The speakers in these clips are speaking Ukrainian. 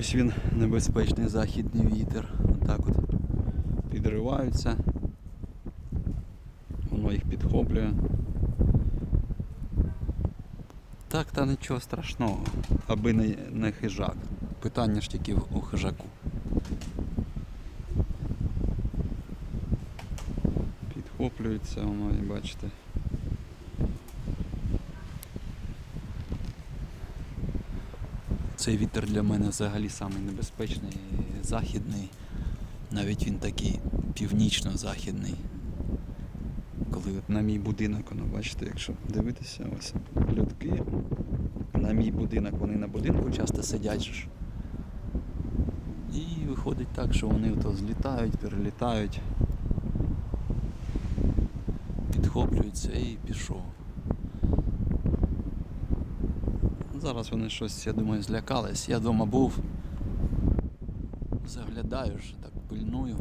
Ось він небезпечний західний вітер. Отак от підриваються. Воно їх підхоплює. Так, та нічого страшного, аби не, не хижак. Питання ж тільки у хижаку. Підхоплюється воно і бачите. Цей вітер для мене взагалі самий небезпечний, західний. Навіть він такий північно-західний. Коли на мій будинок, воно, бачите, якщо дивитися, ось льотки. На мій будинок, вони на будинку часто сидять. ж. І виходить так, що вони то злітають, перелітають, підхоплюються і пішов. Зараз вони щось, я думаю, злякались. Я вдома був. Заглядаю ж, так пильную.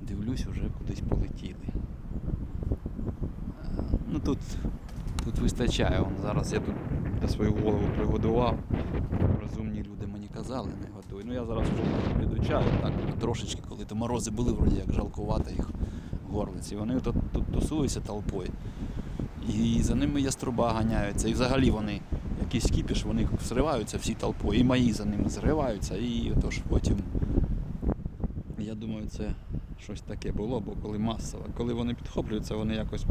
Дивлюсь, вже кудись полетіли. Е, Ну тут, тут вистачає. Вон, зараз я тут для свою голову пригодував. Розумні люди мені казали, не готуй. Ну я зараз вже підучаю, так трошечки, коли то морози були, вроді як жалкувати їх горлиці. Вони тут, тут тусуються толпою. І за ними яструба ганяються. І взагалі вони якийсь кіпіш, вони зриваються всі толпою. І мої за ними зриваються. І отож потім. Я думаю, це щось таке було, бо коли масово. Коли вони підхоплюються, вони якось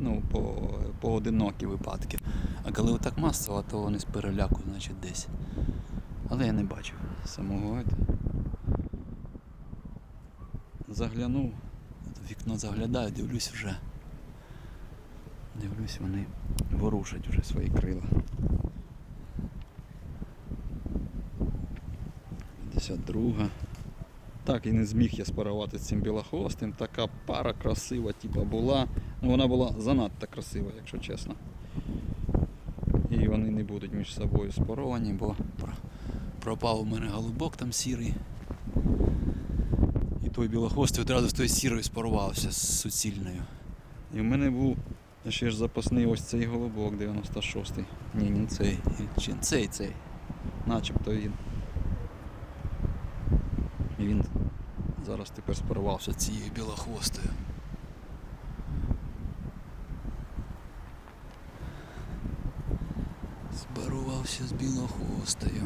ну, по, поодинокі випадки. А коли отак масово, то вони з переляку, значить, десь. Але я не бачив самого. Заглянув, вікно заглядаю, дивлюсь вже. Дивлюсь, вони ворушать вже свої крила. 52. Так і не зміг я спарувати з цим білохвостим. Така пара красива, типа була. Ну вона була занадто красива, якщо чесно. І вони не будуть між собою спаровані, бо пропав у мене голубок там сірий. І той білохвостий одразу з тою сірою спарувався з суцільною. І в мене був ще ж запасний ось цей голубок 96-й. Ні, не цей. Чи цей цей. Начебто він. І він зараз тепер спарувався цією білохвостою. Спарувався з білохвостою.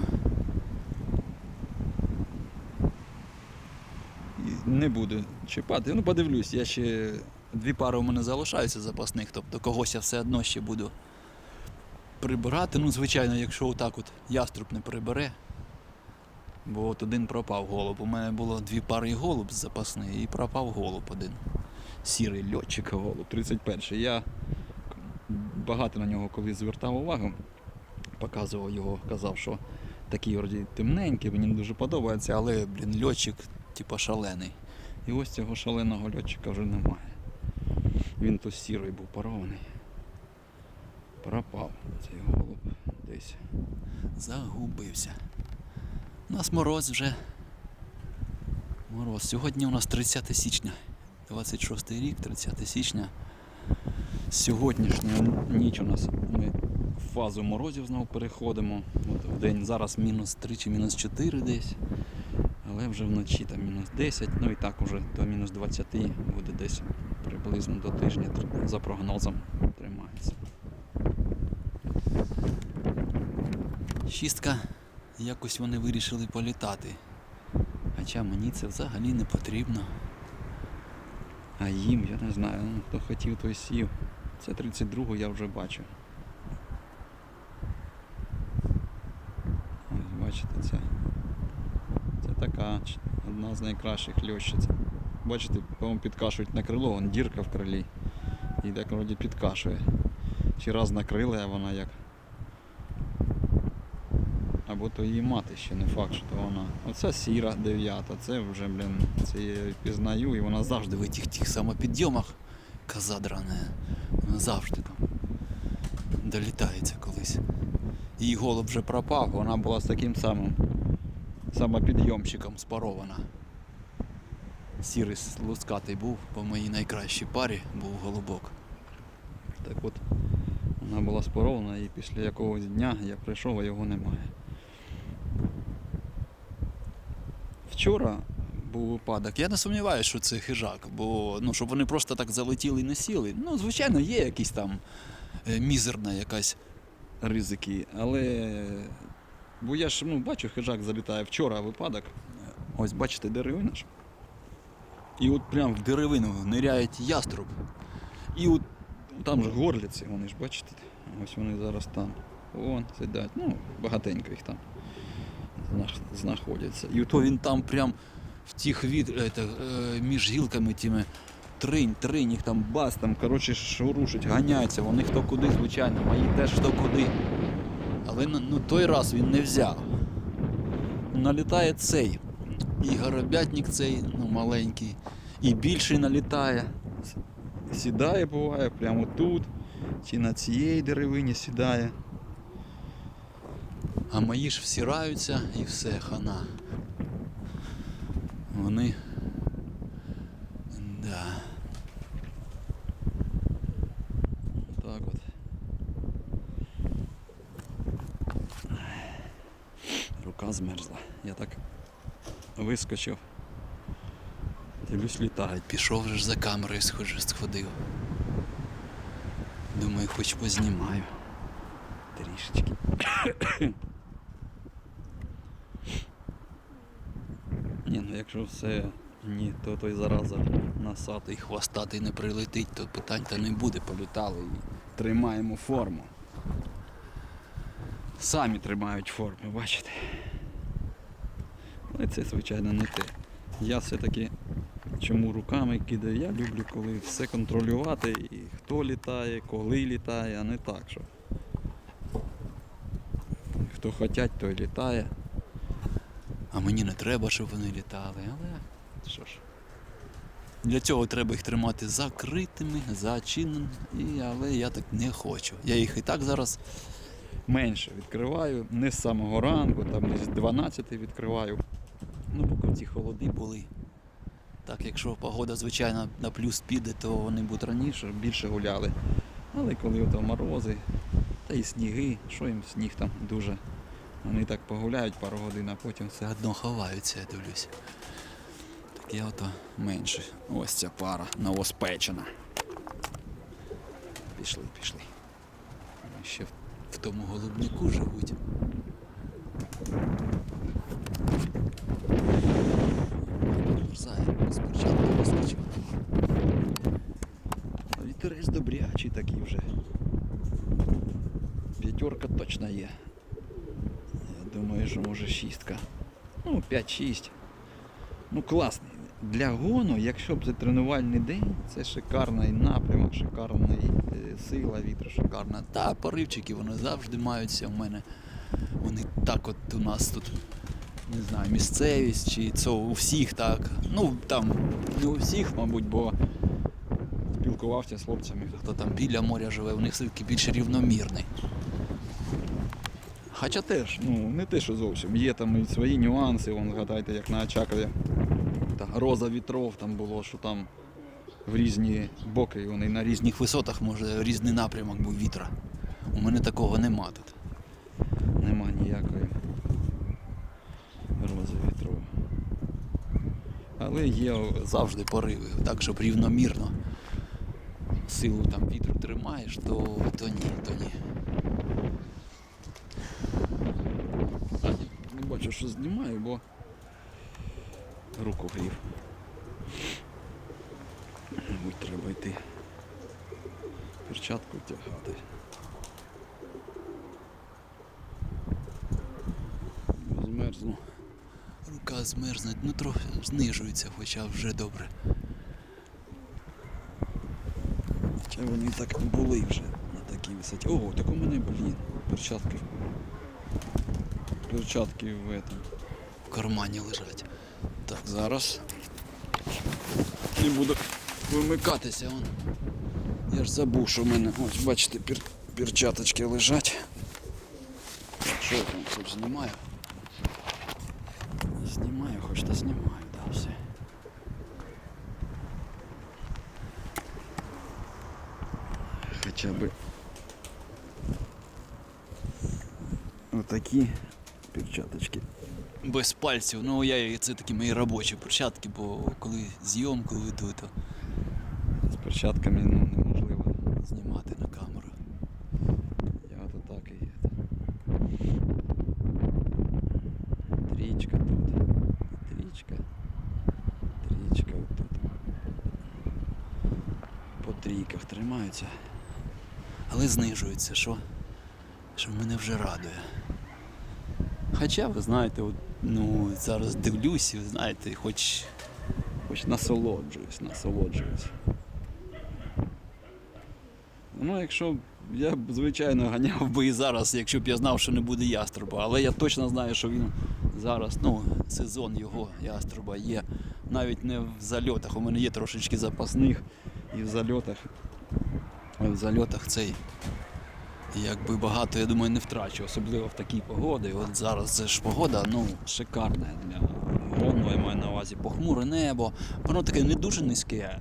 Не буду чіпати. Ну подивлюсь, я ще дві пари у мене залишаються запасних, тобто когось я все одно ще буду прибирати. Ну, звичайно, якщо отак от яструб не прибере, Бо от один пропав голуб. У мене було дві пари голуб запасний і пропав голуб один. Сірий льотчик голуб, 31-й. Я багато на нього коли звертав увагу, показував його, казав, що такий вроді темненький, мені дуже подобається, але, блін, льотчик, типа шалений. І ось цього шаленого льотчика вже немає. Він то сірий був парований. Пропав цей голуб десь. Загубився. У нас мороз вже. Мороз. Сьогодні у нас 30 січня. 26 рік, 30 січня. Сьогоднішня ніч у нас ми в фазу морозів знову переходимо. От в день зараз мінус 3 чи мінус 4 десь. Але вже вночі там мінус 10, ну і так уже до мінус 20 буде десь приблизно до тижня за прогнозом тримається. Шістка якось вони вирішили політати. Хоча мені це взагалі не потрібно. А їм, я не знаю, ну, хто хотів, той сів. Це 32-го я вже бачу. Ось бачите, це. Це така одна з найкращих льощиць. Бачите, по-моєму, підкашують на крило, вон дірка в крилі. І так вроді підкашує. Чи раз накрили, а вона як або то її мати ще не факт, що то вона. Оце сіра дев'ята, це вже, блін, це я пізнаю, і вона завжди в тих тих самопідйомах коза драна. Вона завжди там долітається колись. Її голуб вже пропав, вона була з таким самим самопідйомщиком спарована. Сірий лускатий був, по моїй найкращій парі був голубок. Так от вона була спарована і після якогось дня я прийшов, а його немає. Вчора був випадок. Я не сумніваюся, що це хижак, бо ну, щоб вони просто так залетіли і не сіли. Ну, звичайно, є якісь там е, мізерна якась ризики, але. Бо я ж ну, бачу, хижак залітає вчора випадок. Ось бачите, деревина ж. І от прям в деревину ниряє яструб. І от там ж горлиці, вони ж бачите. Ось вони зараз там. Вон сидять. Ну, багатенько їх там знаходяться. І то він там прям в тих від, ете, е, між гілками тими тринь, тринь, їх там бас, там, коротше, шурушить, ганяються, вони хто куди, звичайно, мої теж хто куди. Але ну, той раз він не взяв. Налітає цей. І горобятник цей, ну, маленький, і більший налітає. Сідає буває прямо тут, чи на цієї деревині сідає. А мої ж всираються і все, хана. Вони. Да. Так от. Рука змерзла. Я так вискочив. Дивлюсь, літають. Пішов вже ж за камерою схожу, сходив. Думаю, хоч познімаю. Трішечки. Ні, ну якщо все ні, то той зараза насатий, хвостатий не прилетить, то питань та не буде, політали і тримаємо форму. Самі тримають форму, бачите? Але це, звичайно, не те. Я все-таки чому руками кидаю, я люблю, коли все контролювати, і хто літає, коли літає, а не так, що. Хто хотять, той літає. А мені не треба, щоб вони літали, але що ж. Для цього треба їх тримати закритими, зачиненими, але я так не хочу. Я їх і так зараз менше відкриваю, не з самого ранку, там десь з 12 відкриваю. Ну, поки ці холоди були. Так, якщо погода, звичайно, на плюс піде, то вони будуть раніше, більше гуляли. Але коли ото морози, та і сніги, що їм сніг там дуже. Вони так погуляють пару годин, а потім все одно ховаються, я дивлюсь. Так я ото менше. Ось ця пара новоспечена. Пішли, пішли. Вони ще в, тому голубнику живуть. Вітерець добрячий такий вже. П'ятерка точно є. Думаю, що може шістка. Ну, 5-6. Ну класний. Для гону, якщо б це тренувальний день, це шикарний напрямок, шикарна е, сила вітру, шикарна. Та поривчики вони завжди маються в мене. Вони так от у нас тут, не знаю, місцевість, чи це у всіх так. Ну там не у всіх, мабуть, бо спілкувався з хлопцями, хто там біля моря живе, у них все-таки більш рівномірний. Хоча теж, ну не те, що зовсім. Є там і свої нюанси, вон згадайте, як на Очакові. Та роза вітров там було, що там в різні боки, вони на різних висотах, може, різний напрямок був вітра. У мене такого нема тут. Нема ніякої рози вітров. Але є завжди пориви, так, щоб рівномірно силу там вітру тримаєш, то, то ні, то ні. А, ні, не бачу, що знімаю, бо руку грів. Мабуть, треба йти. Перчатку втягати. Змерзну. Рука змерзне, ну трохи знижується, хоча вже добре. Хоча вони так були вже на такій висоті. Ого, так у мене, блін, перчатки. Перчатки в этом. В кармані лежать. Так, зараз. Не буду вимикатися. Вон. Я ж забув, що в мене, ось бачите, пер... перчаточки лежать. Що я там хоч знімаю? Знімаю, хоч то знімаю, да, все. Хоча би отакі перчаточки без пальців. Ну, я, це такі мої робочі перчатки, бо коли зйомку веду, то з перчатками ну, неможливо знімати на камеру. Я от так і є. Трічка тут. Трічка. Трічка отут. По трійках тримаються. Але знижується, що, що мене вже радує. Хоча, ви знаєте, от, ну, зараз дивлюсь, ви знаєте, хоч, хоч насолоджуюсь, насолоджуюсь. Ну, якщо я б, звичайно, ганяв би і зараз, якщо б я знав, що не буде яструба. Але я точно знаю, що він зараз, ну, сезон його яструба є. Навіть не в зальотах. У мене є трошечки запасних і в зальотах. В зальотах цей якби багато, я думаю, не втрачу, особливо в такій погоди. От зараз це ж погода ну, шикарна для гону, я маю на увазі похмуре небо. Воно таке не дуже низьке,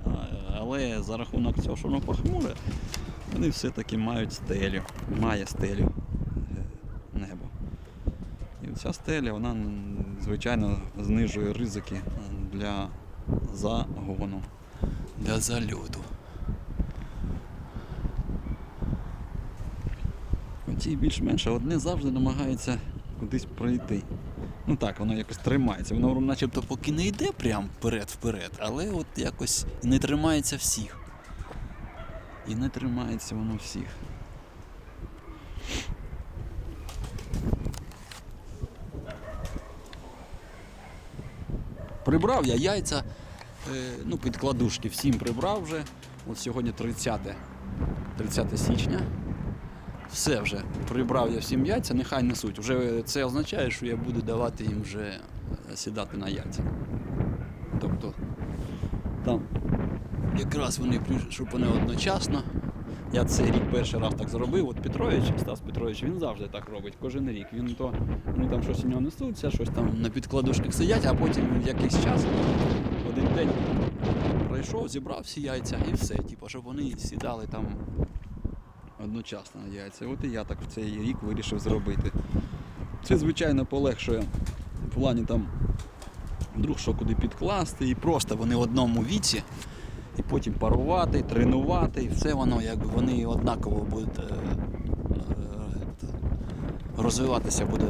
але за рахунок цього, що воно похмуре, вони все-таки мають стелю. Має стелю е, небо. І ця стеля, вона, звичайно, знижує ризики е, для загону, для зальоту. Ті більш-менш, а одне завжди намагається кудись пройти. Ну так, воно якось тримається. Воно начебто поки не йде прям вперед-вперед, але от якось не тримається всіх. І не тримається воно всіх. Прибрав я яйця, е, ну, підкладушки всім прибрав вже. От сьогодні 30, 30 січня. Все вже прибрав я всім яйця, нехай несуть. Вже це означає, що я буду давати їм вже е, сідати на яйця. Тобто там якраз вони щоб вони одночасно. Я цей рік перший раз так зробив. От Петрович, Стас Петрович, він завжди так робить, кожен рік. Він то вони там щось у нього несуться, щось там на підкладушках сидять, а потім в якийсь час, один день пройшов, зібрав всі яйця і все. Типу, щоб вони сідали там одночасно яйця. От і я так в цей рік вирішив зробити. Це, звичайно, полегшує в плані там вдруг що куди підкласти, і просто вони в одному віці, і потім парувати, тренувати, і все воно якби вони однаково будуть е, е, розвиватися буде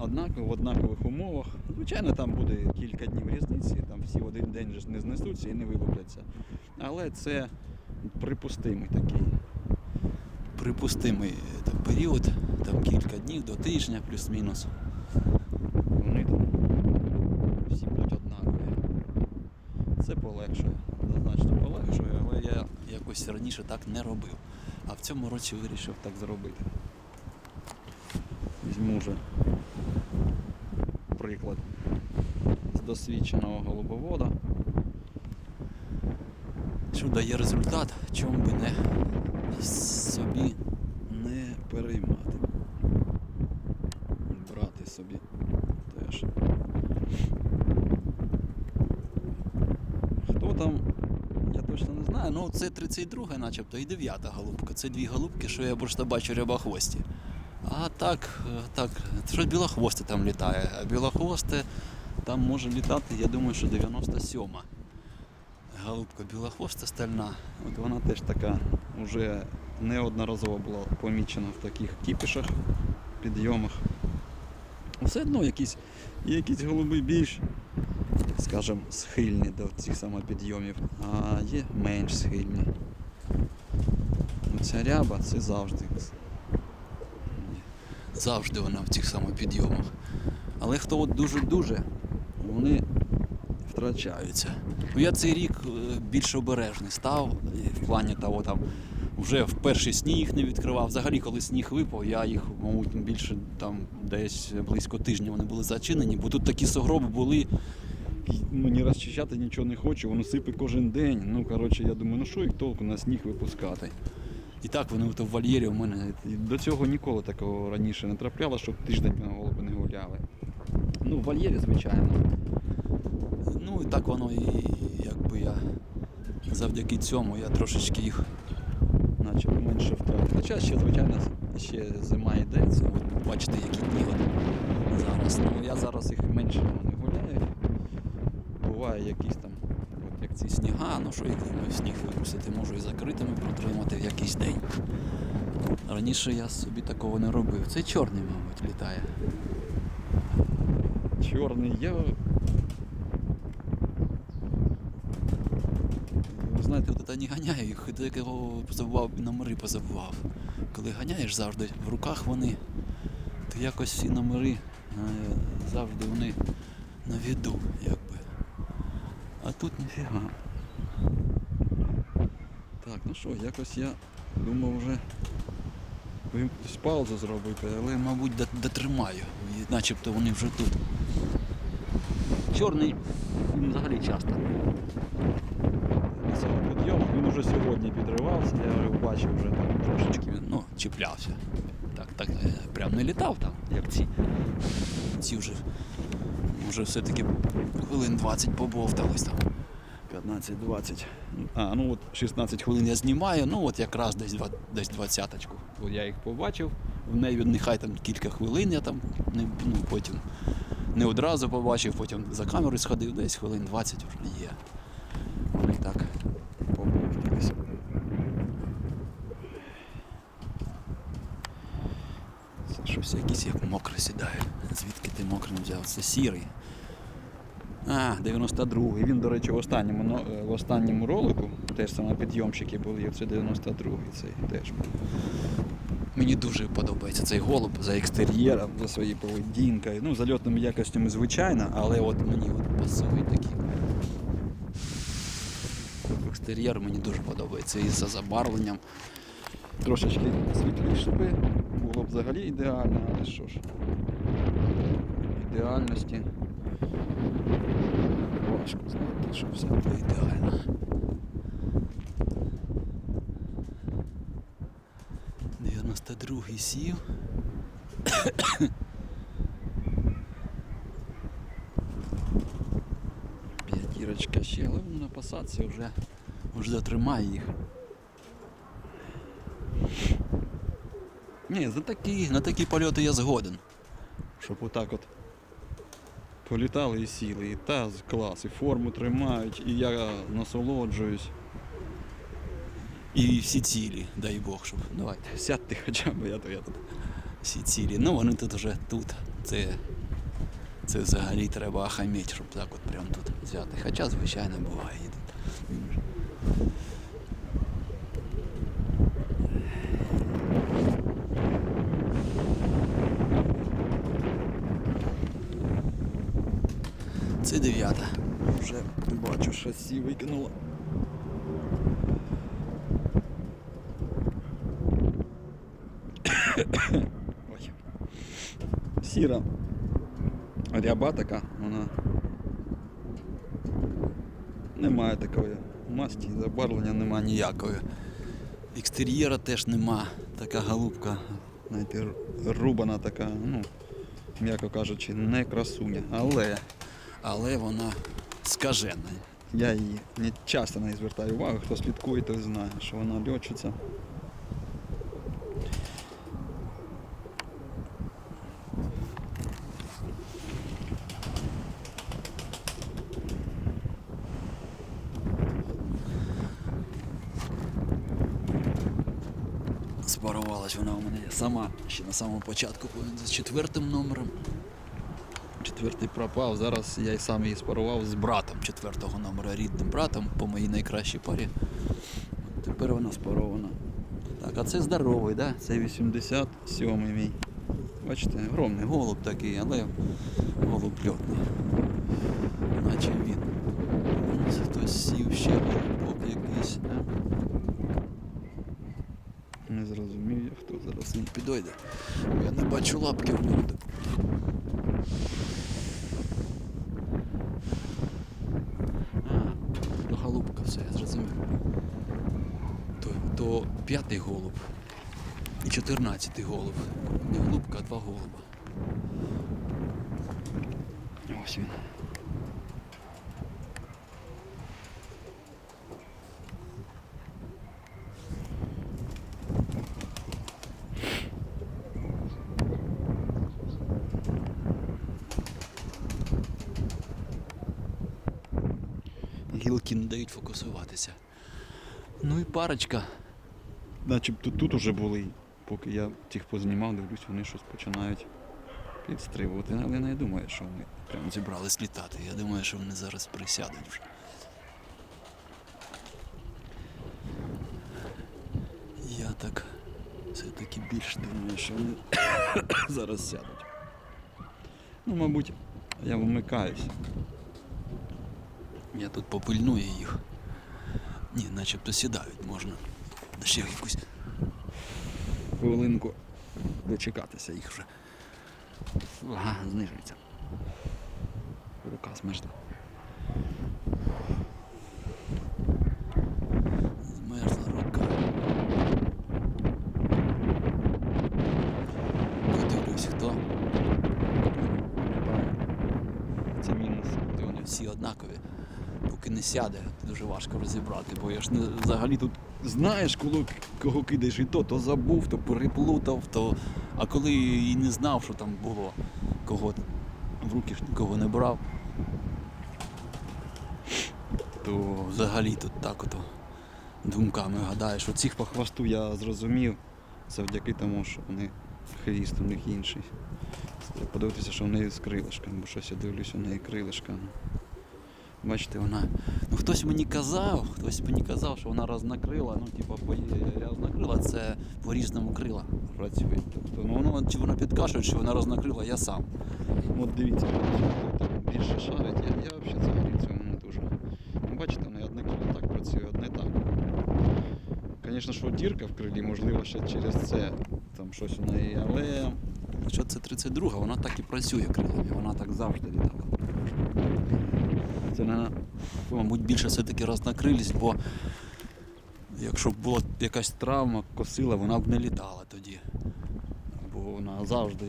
однаково, в однакових умовах. Звичайно, там буде кілька днів різниці, там всі в один день не знесуться і не вилупляться. Але це припустимий такий припустимий е, період, там кілька днів до тижня, плюс-мінус. Вони там всі будуть однакові. Це полегшує, однозначно полегшує, але я якось раніше так не робив. А в цьому році вирішив так зробити. Візьму вже приклад з досвідченого голубовода. Що дає результат, чому би не собі не переймати. Брати собі теж. Хто там? Я точно не знаю. Ну це 32 начебто і 9 голубка. Це дві голубки, що я просто бачу рябохвості. А так, е, так, щось білохвосте там літає. А білохвосте там може літати, я думаю, що 97-ма. Голубка білохвоста стальна. От вона теж така вже неодноразово була помічена в таких кіпішах, підйомах. Все одно якісь, якісь голуби більш, скажімо, схильні до цих самопідйомів, а є менш схильні. Ну, Ця ряба це завжди. Завжди вона в цих самопідйомах. Але хто от дуже-дуже, вони втрачаються. Ну, Я цей рік е, більш обережний став в плані того там. Вже в перший сніг не відкривав. Взагалі, коли сніг випав, я їх, мабуть, більше там десь близько тижня вони були зачинені, бо тут такі сугроби були. і, Ну, ні розчищати нічого не хочу, воно сипе кожен день. Ну, коротше, я думаю, ну що їх толку на сніг випускати. І так вони в вольєрі у мене. До цього ніколи такого раніше не трапляло, щоб тиждень на голуби не гуляли. Ну, в вольєрі, звичайно. Ну і так воно і якби я завдяки цьому я трошечки їх наче менше втрат. Хоча ще, звичайно, ще зима йдеться. Бачите, які от зараз. Ну я зараз їх менше не гуляю. Буває якісь там, от як ці сніга, ну що їх сніг випустити, можу і закритими протримати в якийсь день. Раніше я собі такого не робив. Це чорний, мабуть, літає. Чорний я. Я не ганяю їх, так його позабував, і номери позабував. Коли ганяєш завжди, в руках вони, то якось всі номери е, завжди вони на віду, якби. А тут ніфіга. Так, ну що, якось я думав вже паузу зробити, але, мабуть, дотримаю. І Начебто вони вже тут. Чорний взагалі часто. На цьому підйому він уже сьогодні підривався, я вже бачив вже там трошечки він ну, чіплявся. Так, так е, прям не літав там, як ці. Ці вже, вже все-таки хвилин 20 побовтались там. 15-20. А, ну от 16 хвилин я знімаю, ну от якраз десь, десь 20-очку. От я їх побачив, в неї нехай там кілька хвилин я там не, ну, потім не одразу побачив, потім за камерою сходив, десь хвилин 20 вже є. Вони так побовтались. Це якийсь як мокре сідає. Звідки ти мокрим взяв? Це сірий. А, 92-й. Він, до речі, в останньому, е, в останньому ролику, теж саме підйомчики були, це 92-й цей теж. Мені дуже подобається цей голуб за екстер'єром, за своєю поведінкою. Ну, за льотними якостями, звичайно, але от мені от пасують такі. Екстер'єр мені дуже подобається і за забарвленням. Трошечки світліше би було б взагалі ідеально, але що ж. Ідеальності важко знайти, щоб все було ідеально. Дев'яносто другий сів. П'ятірочка ще, але на посадці вже, вже дотримає їх. Ні, за такі, на такі польоти я згоден. Щоб отак от політали і сіли, і таз клас, і форму тримають, і я насолоджуюсь. І всі цілі, дай Бог, щоб. Давайте, сядьте хоча б, я то я тут. Всі цілі. Ну вони тут вже тут. Це, це взагалі треба ахаміть, щоб так от прямо тут взяти. Хоча, звичайно, буває. і тут. Він вже- Це дев'ята. Вже бачу, шасі викинуло. Сіра. Ряба така, вона немає такої масті, забарвлення немає ніякої. Екстер'єра теж нема. Така голубка, знаєте, рубана така, ну, м'яко кажучи, не красуня. Але, але вона скажена. Я її не часто неї звертаю увагу, хто слідкує, той знає, що вона льочиться. Спарувалась вона у мене сама ще на самому початку з четвертим номером. Четвертий пропав. Зараз я й сам її спарував з братом четвертого номера, рідним братом по моїй найкращій парі. Тепер вона спарована. Так, а це здоровий, да? Це 87-й мій. Бачите, огромний голуб такий, але голуб льотний. Наче він. Ось Хтось сів ще голубок якийсь. Не зрозумів я, хто зараз він підойде. Я не бачу лапки в нього. 13-й голуб. І 14-й голуб. Не голубка, а два голуба. Ось він. Гілки не дають фокусуватися. Ну і парочка. Начебто тут уже були. Поки я тих познімав, дивлюсь, вони щось починають підстрибувати. Але я не думаю, що вони прям Зібрались літати. Я думаю, що вони зараз присядуть вже. Я так все-таки більш думаю, що вони зараз сядуть. Ну, мабуть, я вмикаюсь. Я тут попильную їх. Ні, начебто сідають можна. Ще якусь Хвилинку. дочекатися їх вже. Ага, знижується. Рука смерзла. Змерзла рука. Подивлюсь, хто. Це мінус. Вони всі однакові. Поки не сяде, дуже важко розібрати, бо я ж не взагалі тут Знаєш, коли кого кидаєш і то, то забув, то переплутав, то. А коли і не знав, що там було, кого в руки ж нікого не брав, то взагалі тут так ото думками гадаєш, оцих по хвосту я зрозумів завдяки тому, що вони хвіст у них інший. Подивитися, що в неї з крилишками, бо щось я дивлюсь, у неї крилишка. Бачите, вона. Ну хтось мені казав, хтось мені казав, що вона рознакрила. Ну, типа, по- рознакрила, це по-різному крила працює. Тобто, ну воно чи вона підкашує, чи вона рознакрила, я сам. От дивіться, більше шарить, я, я взагалі взагалі цьому не дуже. Ну, бачите, воно одне крило так працює, одне так. Звісно, що дірка в крилі, можливо, ще через це там щось у неї, але Якщо це 32, вона так і працює крилами, вона так завжди літала. Це Мабуть, більше все-таки рознакрилість, бо якщо б була якась травма, косила, вона б не літала тоді. бо вона завжди,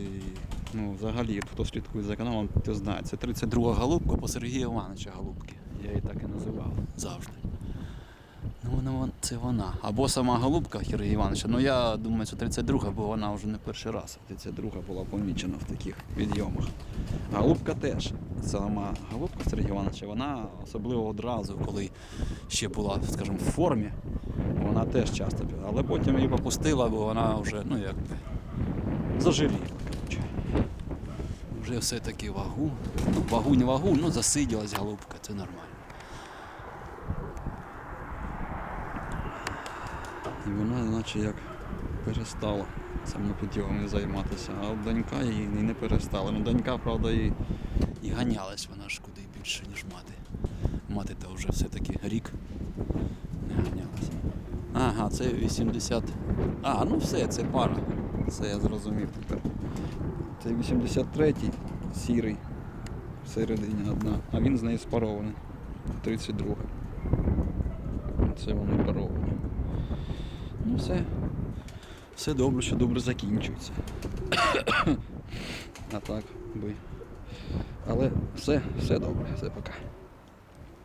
ну взагалі, хто слідкує за каналом, то знає. Це 32 голубка по Сергія Івановича голубки. Я її так і називав. Завжди. Ну, це вона. Або сама голубка Сергія Івановича. Ну я думаю, це 32, бо вона вже не перший раз. Ця друга була помічена в таких підйомах. Голубка теж. Сама голубка Сергія Івановича, вона особливо одразу, коли ще була, скажімо, в формі, вона теж часто піла. Але потім її попустила, бо вона вже, ну заживіла. коротше. Вже все-таки вагу. Ну, вагу не вагу, ну засиділась голубка, це нормально. І вона, наче як перестала самопідйомом займатися, а донька її не перестала. Ну, донька, правда, і І ганялась вона ж куди більше, ніж мати. Мати то вже все-таки рік не ганялась. Ага, це 80. А, ну все, це пара. це я зрозумів тепер. Це 83-й сірий всередині одна, а він з нею спарований. 32. Це вони паровані. Ну все. Все добре, що добре закінчується. а так би. Але все, все добре, все пока.